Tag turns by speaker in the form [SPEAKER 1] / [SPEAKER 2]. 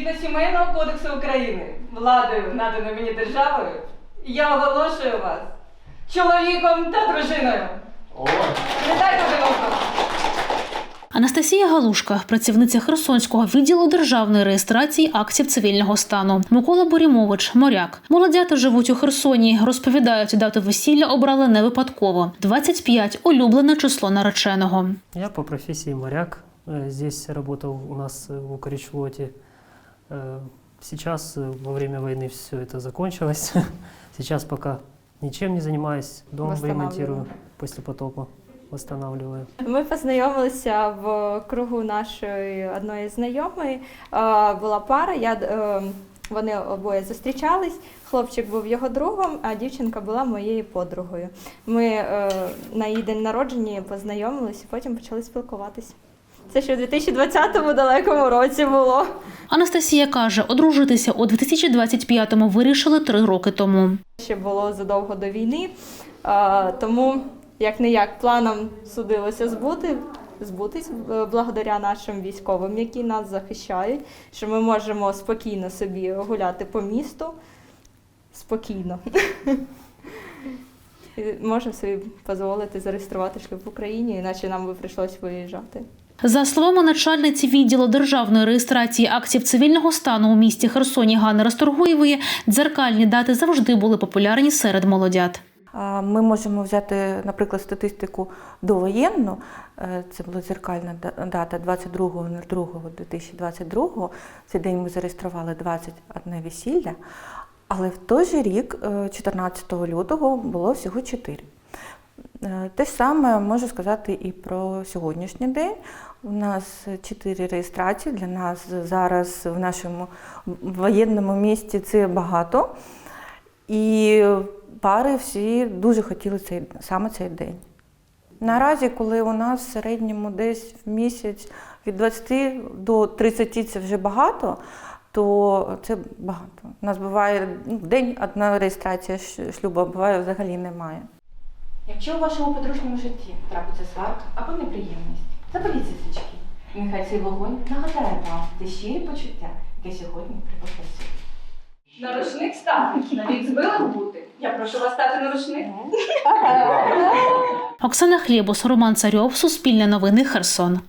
[SPEAKER 1] згідно сімейного кодексу України, владою, наданою мені державою, я оголошую вас чоловіком та дружиною.
[SPEAKER 2] Анастасія Галушка, працівниця Херсонського відділу державної реєстрації актів цивільного стану. Микола Борімович, моряк. Молодята живуть у Херсоні. Розповідають, дату весілля обрали не випадково. 25 – улюблене число нареченого.
[SPEAKER 3] Я по профессии моряк. Э, Здесь работал у нас э, в Укричфлоте. Э, Сейчас э, во время войны все это закончилось. Сейчас пока ничем не занимаюсь. Дом
[SPEAKER 4] Восстанавливаю.
[SPEAKER 3] ремонтирую после потопа. Восстанавливаю.
[SPEAKER 4] Ми познайомилися в кругу нашої одної знайомої. Е, Була пара. Я, е, вони обоє зустрічались. Хлопчик був його другом, а дівчинка була моєю подругою. Ми е, на її день народження познайомилися, потім почали спілкуватись. Це ще в 2020 далекому році було.
[SPEAKER 2] Анастасія каже, одружитися у 2025-му вирішили три роки тому.
[SPEAKER 4] Ще було задовго до війни, тому як не як планом судилося збути. Збутись е, благодаря нашим військовим, які нас захищають, що ми можемо спокійно собі гуляти по місту. Спокійно. Можемо собі дозволити зареєструвати шлюб в Україні, іначе нам би прийшлося виїжджати.
[SPEAKER 2] За словами начальниці відділу державної реєстрації актів цивільного стану у місті Херсоні Ганни Расторгуєвої, дзеркальні дати завжди були популярні серед молодят.
[SPEAKER 5] Ми можемо взяти, наприклад, статистику довоєнну. Е, Це була дзеркальна да- дата 22.02.2022. В цей день ми зареєстрували 21 весілля, але в той же рік, е, 14 лютого, було всього 4. Е, Те саме можу сказати і про сьогоднішній день. У нас чотири реєстрації. Для нас зараз в нашому воєнному місті це багато. І пари всі дуже хотіли цей, саме цей день. Наразі, коли у нас в середньому десь в місяць від 20 до 30 це вже багато, то це багато. У нас буває ну, в день одна реєстрація шлюбу, а буває взагалі немає.
[SPEAKER 1] Якщо у вашому подружньому житті трапиться сварка або неприємність, запаліться свічки. І нехай цей вогонь нагадає вам те щирі почуття, яке сьогодні припаслося. На рушник стати, навіть збилим бути. Я прошу вас стати на рушник.
[SPEAKER 2] Оксана Хлєбус, Роман Царьов, Суспільне новини, Херсон.